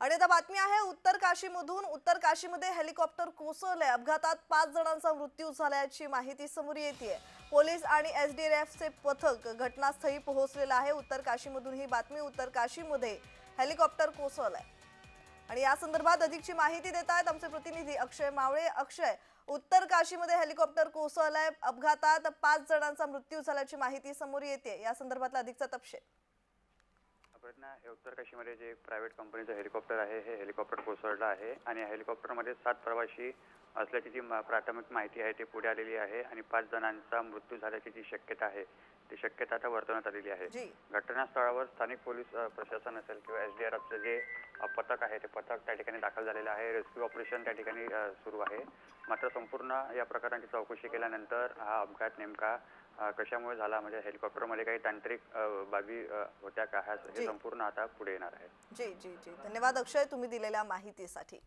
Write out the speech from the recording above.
आणि आता बातमी आहे उत्तर काशीमधून. उत्तर काशीमध्ये हेलिकॉप्टर कोसळले अपघातात पाच जणांचा मृत्यू झाल्याची माहिती समोर येते पोलीस आणि एस डी एफ चे पथक घटनास्थळी पोहोचलेलं आहे. उत्तर काशीमधून ही बातमी उत्तर काशीमध्ये हेलिकॉप्टर कोसळलंय. आणि या संदर्भात अधिकची माहिती देत आहेत आमचे प्रतिनिधी अक्षय मावळे. अक्षय उत्तर काशीमध्ये हेलिकॉप्टर कोसळलंय. अपघातात पाच जणांचा मृत्यू झाल्याची माहिती समोर येते या संदर्भातला अधिकचा तपशील. प्रयत्न हे उत्तर काशीमध्ये जे प्रायव्हेट कंपनीचं हेलिकॉप्टर आहे हे हेलिकॉप्टर कोसळलं आहे आणि या हेलिकॉप्टरमध्ये सात प्रवासी असल्याची जी प्राथमिक माहिती आहे ती पुढे आलेली आहे आणि पाच जणांचा मृत्यू झाल्याची जी शक्यता आहे ती शक्यता आता वर्तवण्यात आलेली आहे. घटनास्थळावर स्थानिक पोलीस प्रशासन असेल किंवा एस डी आर एफचं जे पथक आहे ते पथक त्या ठिकाणी दाखल झालेलं आहे. रेस्क्यू ऑपरेशन त्या ठिकाणी सुरू आहे. मात्र संपूर्ण या प्रकारांची चौकशी केल्यानंतर हा अपघात नेमका कशामुळे झाला? म्हणजे हेलिकॉप्टरमध्ये काही तांत्रिक बाबी होत्या का? ह्या हे. संपूर्ण आता पुढे येणार आहे. जी जी जी. धन्यवाद अक्षय तुम्ही दिलेल्या माहितीसाठी.